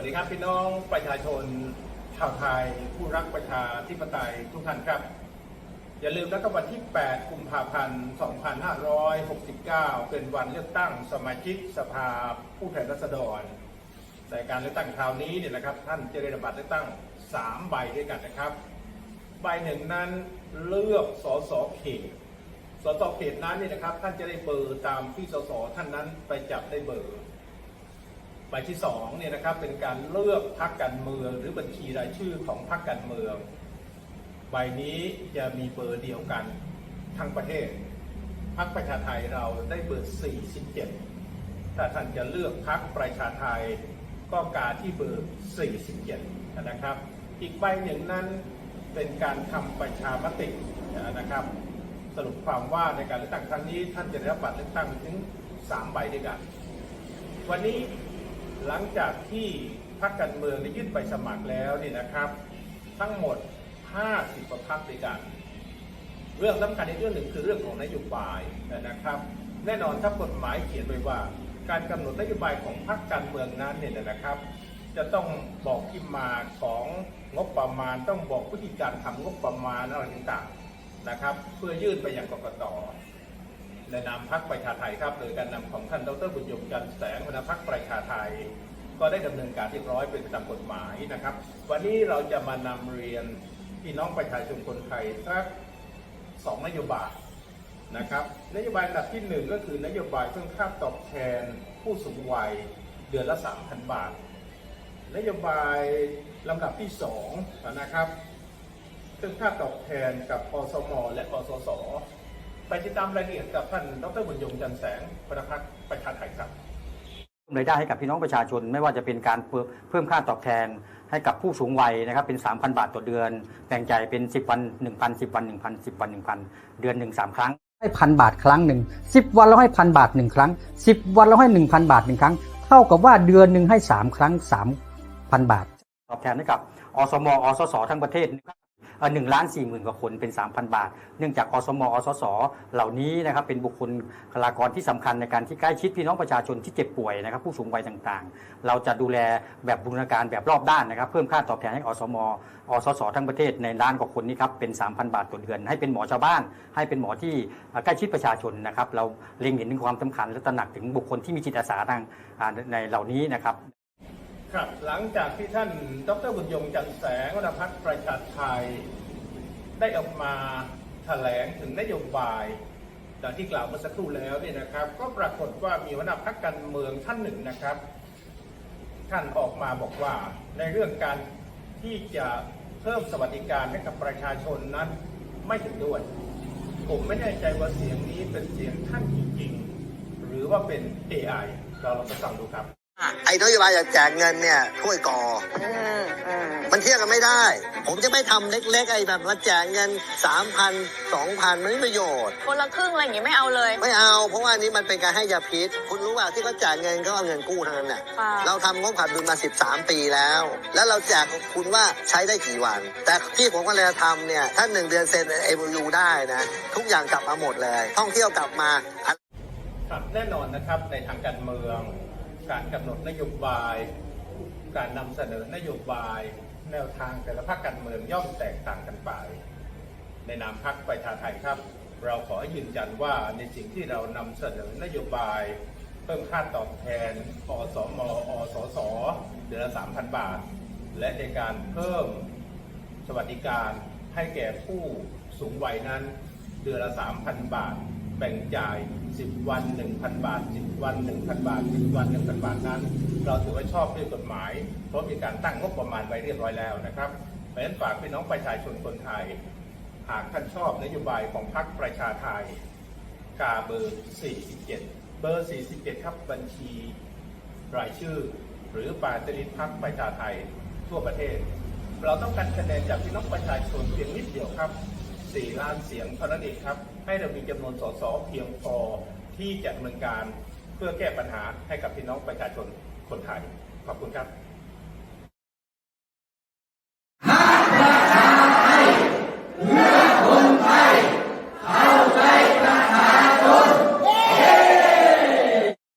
วัสดีครับพี่น้องประชาชนชาวไทยผู้รักประชาธิปไตยทุกท่านครับ อย่าลืมนะครับวันที่ 8 กุมภาพันธ์ 2569 เป็นวันเลือกตั้งสมาชิกสภาผู้แทนราษฎรในการเลือกตั้งคราวนี้เนี่ยนะครับ ท่านจะได้รับบัตรเลือกตั้ง 3 ใบด้วยกันนะครับ ใบหนึ่งนั้นเลือกสสเขตสสเขตนั้นเนี่ยนะครับ ท่านจะได้เบอร์ตามที่สสท่านนั้นไปจับได้เบอร์ ใบที่สองเนี่ยนะครับเป็นการเลือกพรรคการเมืองหรือบัญชีรายชื่อของพรรคการเมือง ใบนี้จะมีเบอร์เดียวกันทั้งประเทศพรรคประชาไทยเราได้เบอร์ 47 ถ้าท่านจะเลือกพรรคประชาไทยก็การที่เบอร์ 47 นะครับ อีกใบหนึ่งนั้นเป็นการทำประชามตินะครับ สรุปความว่าในการเลือกตั้งครั้งนี้ท่านจะได้รับบัตรเลือกตั้งถึง 3 ใบด้วยกัน วันนี้ หลังจากที่พรรคการเมืองได้ยื่นใบสมัครแล้วนี่นะครับ ทั้งหมด 50กว่าพรรคด้วยกันเรื่องสำคัญในเรื่องหนึ่งคือเรื่องของนโยบายนะครับ แน่นอนถ้ากฎหมายเขียนไว้ว่า การกำหนดนโยบายของพรรคการเมืองนั้นเนี่ยนะครับ จะต้องบอกที่มาของงบประมาณ ต้องบอกวิธีการทำงบประมาณอะไรต่างๆนะครับ เพื่อยื่นไปยังกกต ในนามพักประชาไทยครับโดยการนำของท่านดรบุญยงจันแสงหัวหน้าพักประชาไทย ก็ได้ดำเนินการเรียบร้อยเป็นตามกฎหมายนะครับ วันนี้เราจะมานำเรียนพี่น้องประชาชนคนไทยสักสองนโยบายนะครับนโยบายอันดับที่หนึ่งก็คือนโยบายเพิ่มค่าตอบแทนผู้สูงวัยเดือนละ 3,000 บาท นโยบายลำดับที่สองนะครับซึ่งค่าตอบแทนกับอสมและอสส ไปติดตามรายละเอียดกับท่านดรบุญยงจันทร์แสงพนักพักประชาไทยครับรายได้ให้กับพี่น้องประชาชน ไม่ว่าจะเป็นการเพิ่มเพิ่มค่าตอบแทนให้กับผู้สูงวัยนะครับเป็น 3,000 บาทต่อเดือน แบ่งจ่ายเป็น 10 วัน 1,000 10 วัน 1,000 10 วัน 1,000 เดือนหนึ่งสามครั้งให้พันบาทครั้งหนึ่งสิบวันเราให้พันบาทหนึ่งครั้งสิบวันเราให้หนึ่งพันบาทหนึ่งครั้ง เท่ากับว่าเดือนหนึ่งให้สามครั้งสามพันบาท ตอบแทนให้กับอสมอสสทั้งประเทศ หนึ่งล้านสี่หมื่นกว่าคนเป็น 3,000 บาท เนื่องจากอสมอสส เหล่านี้นะครับเป็นบุคคลคลากรที่สำคัญในการที่ใกล้ชิดพี่น้องประชาชนที่เจ็บป่วยนะครับผู้สูงวัยต่างๆ เราจะดูแลแบบบูรณาการแบบรอบด้านนะครับเพิ่มค่าตอบแทนให้อสมอสส ทั้งประเทศในล้านกว่าคนนี้ครับเป็น 3,000 บาทต่อเดือน ให้เป็นหมอชาวบ้าน ให้เป็นหมอที่ใกล้ชิดประชาชนนะครับเราเล็งเห็นถึงความสำคัญและตระหนักถึงบุคคลที่มีจิตอาสาทางในเหล่านี้นะครับ ครับ หลังจากที่ท่านดรบุญยงจันแสงวหน้าพักประชาไทย ได้ออกมาแถลงถึงนโยบายดังที่กล่าวเมื่อสักครู่แล้วเนี่ยนะครับ ก็ปรากฏว่ามีหัวหน้าพักการเมืองท่านหนึ่งนะครับ ท่านออกมาบอกว่าในเรื่องการที่จะเพิ่มสวัสดิการให้กับประชาชนนั้นไม่ถึงด้วยผมไม่แน่ใจว่าเสียงนี้เป็นเสียงท่านจริงๆ หรือว่าเป็น AI เราลองไปฟังดูครับ ไอ้นโยบายอยากแจกเงินเนี่ยถ้วยก่ออืมอืมมันเทียบกันไม่ได้ ผมจะไม่ทำเล็กๆไอ้แบบมาแจกเงินสามพันสองพันมันไม่มีประโยชน์ คนละครึ่งอะไรอย่างงี้ไม่เอาเลย ไม่เอา เพราะว่าอันนี้มันเป็นการให้ยาพิษ คุณรู้ว่าที่เขาแจกเงินเขาเอาเงินกู้ทั้งนั้นน่ะค่ะเราทำงบขาดดุลมา13ปีแล้ว แล้วเราแจกคุณว่าใช้ได้กี่วัน แต่ที่ผมก็เลยทำเนี่ยถ้าหนึ่งเดือนเซ็นเอ u ยูได้นะ ทุกอย่างกลับมาหมดเลย ท่องเที่ยวกลับมาครับแน่นอนนะครับในทางการเมือง การกำหนดนโยบาย การนำเสนอนโยบาย แนวทางแต่ละพรรคการเมืองย่อมแตกต่างกันไป ในนามพรรคประชาไทยครับ เราขอยืนยันว่าในสิ่งที่เรานำเสนอนโยบาย เพิ่มค่าตอบแทนอสมอสสเดือนละ3,000 บาท และในการเพิ่มสวัสดิการให้แก่ผู้สูงวัยนั้นเดือนละ 3,000 บาท แบ่งจ่าย 10 วัน 1,000 บาท 10 วัน 1,000 บาท 10 วัน 1,000 บาทนั้น เราถือว่าชอบด้วยกฎหมาย เพราะมีการตั้งงบประมาณไว้เรียบร้อยแล้วนะครับเพราะฉะนั้นฝากพี่น้องประชาชนคนไทย หากท่านชอบนโยบายของพรรคประชาไทยกาเบอร์ 47 เบอร์ 47 ครับบัญชีรายชื่อ หรือปาร์ตี้ลิสต์พรรคประชาไทยทั่วประเทศ เราต้องการคะแนนจากพี่น้องประชาชนเพียงนิดเดียวครับ 4 ล้านเสียงเท่านั้นเองครับ ให้เรามีจำนวนสสเพียงพอที่จะดำเนินการเพื่อแก้ปัญหาให้กับพี่น้องประชาชนคนไทย ขอบคุณครับ